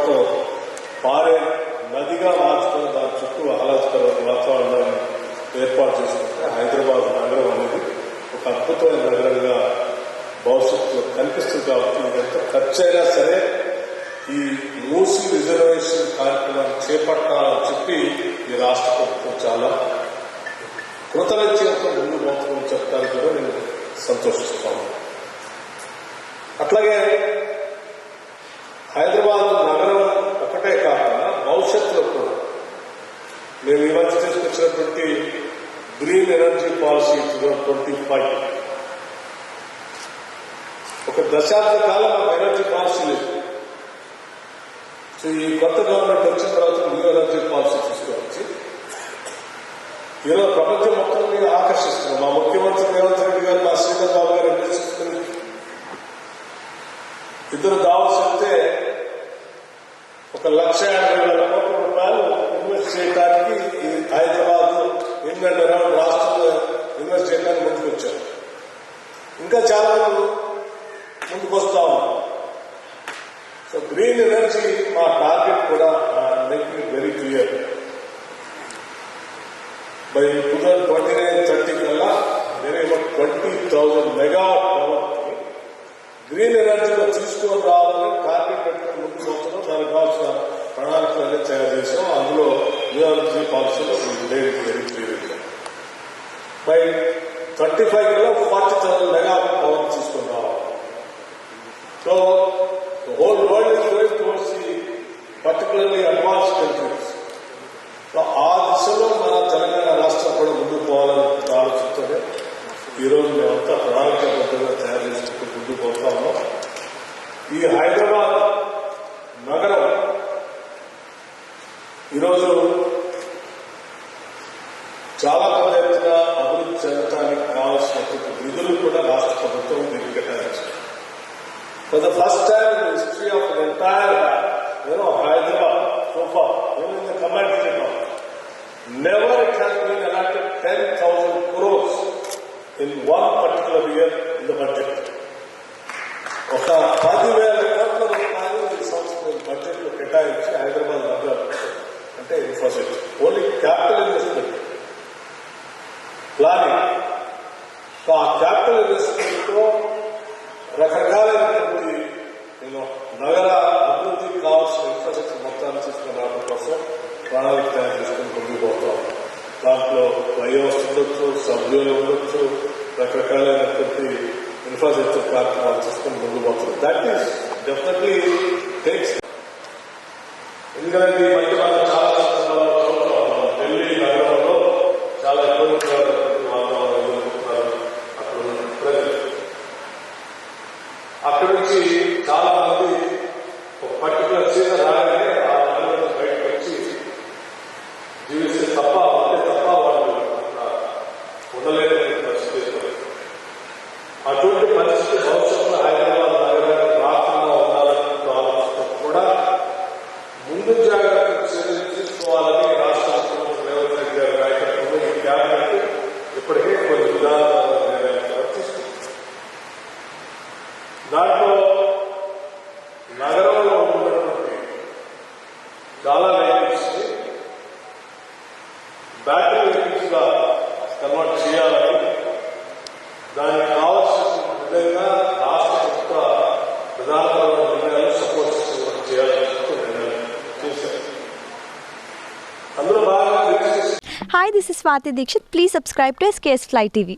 మొత్తం పారే నదిగా మార్చుకుని దాని చుట్టూ ఆహ్లాదకరమైన వాతావరణాన్ని ఏర్పాటు చేసినట్టే హైదరాబాద్ నగరం అనేది ఒక అద్భుతమైన నగరంగా భవిష్యత్తులో కనిపిస్తుంది కాబట్టి ఎంత ఖర్చైనా సరే ఈ మూసి రిజర్వేషన్ కార్యక్రమాన్ని చేపట్టాలని చెప్పి ఈ రాష్ట్ర ప్రభుత్వం చాలా కృతజ్ఞత ముందు పోతుందని చెప్పడానికి కూడా నేను సంతోషిస్తాను. అట్లాగే హైదరాబాద్ మేము ఈ మధ్య తీసుకొచ్చినటువంటి green energy policy twenty five ఒక దశాబ్ద కాలం మాకు ఎనర్జీ పాలసీ లేదు. సో ఈ కొత్త గవర్నమెంట్ వచ్చిన తర్వాత న్యూ ఎనర్జీ పాలసీ తీసుకోవచ్చు ఈరోజు ప్రపంచం మొత్తం మీద ఆకర్షిస్తున్నాం మా ముఖ్యమంత్రి రేవంత్ రెడ్డి గారు మా శ్రీధర్ బాబు గారు నిర్దేశిస్తున్న ఇద్దరు దావాల్సి వస్తే ఒక లక్ష యాభై వేల కోట్ల రూపాయలు ఇన్వెస్ట్ చేయడానికి హైదరాబాద్ ఇంగ్లాండ్ అరౌండ్ రాష్ట్రంలో ఇన్వెస్ట్ చేయడానికి ముందుకు వచ్చారు ఇంకా చాలా ముందుకు వస్తా సో గ్రీన్ ఎనర్జీ మా టార్గెట్ కూడా making very clear by two thousand twenty nine thirty కల్లా నేను ట్వంటీ థౌసండ్ మెగా పవర్ గ్రీన్ ఎనర్జీలో తీసుకొని రావాలి టార్గెట్ పెట్టుకుని ముందుకు వస్తున్నాం దానికి కావాల్సిన ప్రణాళికలన్నీ తయారు చేసాం అందులో న్యూ ఎనర్జీ పాలసీలో లేదు very clear by thirty five కల్లా ఫార్టీ థౌసండ్ మెగా పవర్ తీసుకొని రావాలి so whole world is going towards the particularly advance countries so ఆ దిశలో మన తెలంగాణ రాష్ట్రం కూడా ముందుకు పోవాలని ఆలోచిస్తూనే ఈరోజు రోజు మేమంతా ప్రణాళికాబద్ధంగా తయారు చేసుకుంటూ ముందుకు పోతా ఉన్నాం. ఈ హైదరాబాద్ నగరం ఈరోజు first time in the history of the entire, you know, Hyderabad so far, even in the command state of, never it has been allotted 10,000 crores in one particular year in the budget. ఒక పదివేల కోట్ల రూపాయలు ఈ సంవత్సరం budget లో కేటాయించి హైదరాబాద్ నగరం అంటే infrastructure only capital investment planning so ఆ క్యాపిటల్ ఇన్వెస్ట్మెంట్ తో తయారు చేసుకుని ముందుకు పోతాం దాంట్లో వ్యవస్థ ఉండొచ్చు సభ్యులు ఉండొచ్చు రకరకాలైనటువంటి ఇన్ఫ్రాస్ట్రక్చర్ కార్యక్రమాలు తీసుకుని ముందుకు పోతాం దట్ ఈస్ డెఫినెట్లీ టేక్స్ ఎందుకంటే ఈ మధ్య మనం చాలా సందర్భాల్లో చూస్తూ ఉన్నాం ఢిల్లీ నగరంలో చాలా ఇబ్బందికరమైనటువంటి వాతావరణం ఎదుర్కొంటున్నారు అక్కడ ఉన్న ప్రజలు అక్కడి నుంచి చాలా మంది చాలా వెహికల్స్ బ్యాటరీ వెహికల్స్గా కన్వర్ట్ చేయాలని దానికి కావాల్సిన విధంగా రాష్ట్ర ప్రభుత్వ ప్రధానమైన నిర్ణయాలు సపోర్ట్ చేయాలని చెప్పి చేశారు అందులో భాగంగా hi this is Swathi Dixit please subscribe to SKS fly TV